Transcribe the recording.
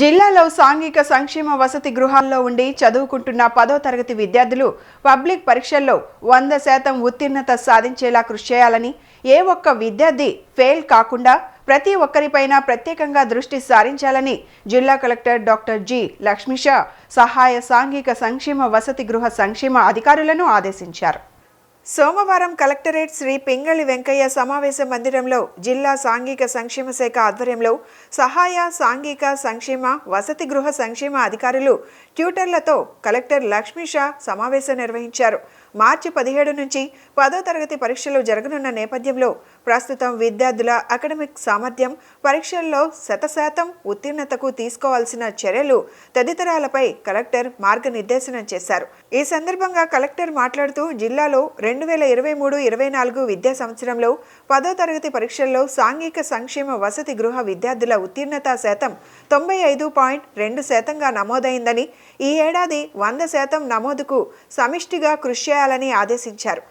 జిల్లాలో సాంఘిక సంక్షేమ వసతి గృహాల్లో ఉండి చదువుకుంటున్న పదో తరగతి విద్యార్థులు పబ్లిక్ పరీక్షల్లో వంద శాతం ఉత్తీర్ణత సాధించేలా కృషి చేయాలని ఏ ఒక్క విద్యార్థి ఫెయిల్ కాకుండా ప్రతి ఒక్కరిపైన ప్రత్యేకంగా దృష్టి సారించాలని జిల్లా కలెక్టర్ డాక్టర్ జి లక్ష్మీషా సహాయ సాంఘిక సంక్షేమ వసతి గృహ సంక్షేమ అధికారులను ఆదేశించారు. సోమవారం కలెక్టరేట్ శ్రీ పింగళి వెంకయ్య సమావేశ మందిరంలో జిల్లా సాంఘిక సంక్షేమ శాఖ ఆధ్వర్యంలో సహాయ సాంఘిక సంక్షేమ వసతి గృహ సంక్షేమ అధికారులు ట్యూటర్లతో కలెక్టర్ లక్ష్మీషా సమావేశం నిర్వహించారు. మార్చి పదిహేడు నుంచి పదో తరగతి పరీక్షలు జరగనున్న నేపథ్యంలో ప్రస్తుతం విద్యార్థుల అకాడమిక్ సామర్థ్యం పరీక్షల్లో శతశాతం ఉత్తీర్ణతకు తీసుకోవాల్సిన చర్యలు తదితరాలపై కలెక్టర్ మార్గనిర్దేశనం చేశారు. ఈ సందర్భంగా కలెక్టర్ మాట్లాడుతూ జిల్లాలో రెండు వేల ఇరవై మూడు ఇరవై నాలుగు విద్యా సంవత్సరంలో పదో తరగతి పరీక్షల్లో సాంఘిక సంక్షేమ వసతి గృహ విద్యార్థుల ఉత్తీర్ణత శాతం తొంభై ఐదు పాయింట్ రెండు శాతంగా నమోదైందని ఈ ఏడాది వంద శాతం నమోదుకు సమిష్టిగా కృషి చేయాలని ఆదేశించారు.